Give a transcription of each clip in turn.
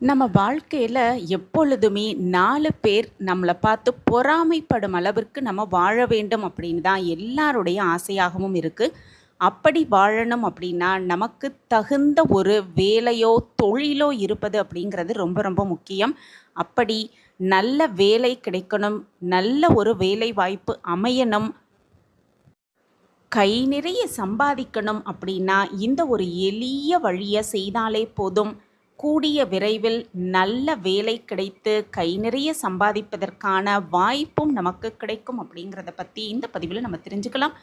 நம்ம வாழ்க்கையில் எப்பொழுதுமே நாலு பேர் நம்மளை பார்த்து பொறாமைப்படும் அளவிற்கு நம்ம வாழ வேண்டும் அப்படின்னு தான் எல்லாருடைய ஆசையாகவும் இருக்குது அப்படி வாழணும் அப்படின்னா நமக்கு தகுந்த ஒரு வேலையோ தொழிலோ இருப்பது அப்படிங்கிறது ரொம்ப ரொம்ப முக்கியம். அப்படி நல்ல வேலை கிடைக்கணும் நல்ல ஒரு வேலை வாய்ப்பு அமையணும் கை நிறைய சம்பாதிக்கணும் அப்படின்னா இந்த ஒரு எளிய வழியை செய்தாலே போதும். கூடிய விரைவில் நல்ல வேலை கிடைத்து கை நிறைய சம்பாதிப்பதற்கான வாய்ப்பும் நமக்கு கிடைக்கும் அப்படிங்கிறத பற்றி இந்த பதிவில் நம்ம தெரிஞ்சுக்கலாம்.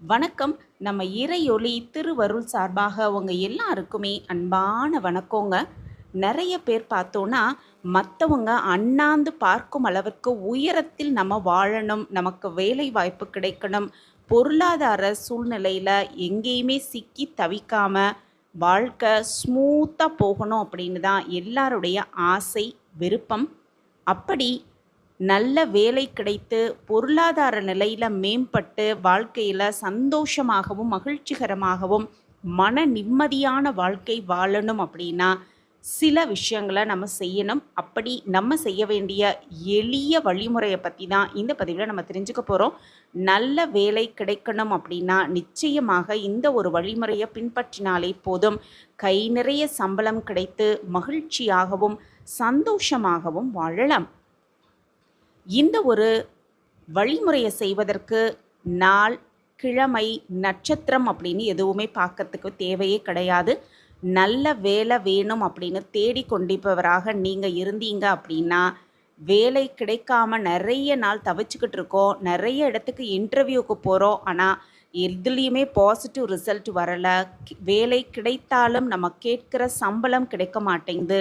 வணக்கம். நம்ம இறையொளி திருவருள் சார்பாக உங்கள் எல்லாருக்குமே அன்பான வணக்கங்க. நிறைய பேர் பார்த்தோன்னா மற்றவங்க அண்ணாந்து பார்க்கும் அளவுக்கு உயரத்தில் நம்ம வாழணும் நமக்கு வேலை வாய்ப்பு கிடைக்கணும் பொருளாதார சூழ்நிலையில் எங்கேயுமே சிக்கி தவிக்காமல் வாழ்க்கை ஸ்மூத்தாக போகணும் அப்படின்னு தான் எல்லாருடைய ஆசை விருப்பம். அப்படி நல்ல வேலை கிடைத்து பொருளாதார நிலையில் மேம்பட்டு வாழ்க்கையில் சந்தோஷமாகவும் மகிழ்ச்சிகரமாகவும் மன நிம்மதியான வாழ்க்கை வாழணும் அப்படின்னா சில விஷயங்களை நம்ம செய்யணும். அப்படி நம்ம செய்ய வேண்டிய எளிய வழிமுறையை பற்றி தான் இந்த பதிவில் நம்ம தெரிஞ்சுக்க போகிறோம் நல்ல வேலை கிடைக்கணும் அப்படின்னா நிச்சயமாக இந்த ஒரு வழிமுறையை பின்பற்றினாலே போதும். கை நிறைய சம்பளம் கிடைத்து மகிழ்ச்சியாகவும் சந்தோஷமாகவும் வாழலாம். இந்த ஒரு வழிமுறையை செய்வதற்கு நாள் கிழமை நட்சத்திரம் அப்படின்னு எதுவுமே பார்க்கறதுக்கு தேவையே கிடையாது. நல்ல வேலை வேணும் அப்படின்னு தேடிக்கொண்டிப்பவராக நீங்கள் இருந்தீங்க அப்படின்னா வேலை கிடைக்காம நிறைய நாள் தவிச்சுக்கிட்டு இருக்கோம் நிறைய இடத்துக்கு இன்டர்வியூக்கு போகிறோம் ஆனால் எதுலேயுமே பாசிட்டிவ் ரிசல்ட் வரலை. வேலை கிடைத்தாலும் நம்ம கேட்குற சம்பளம் கிடைக்க மாட்டேங்குது.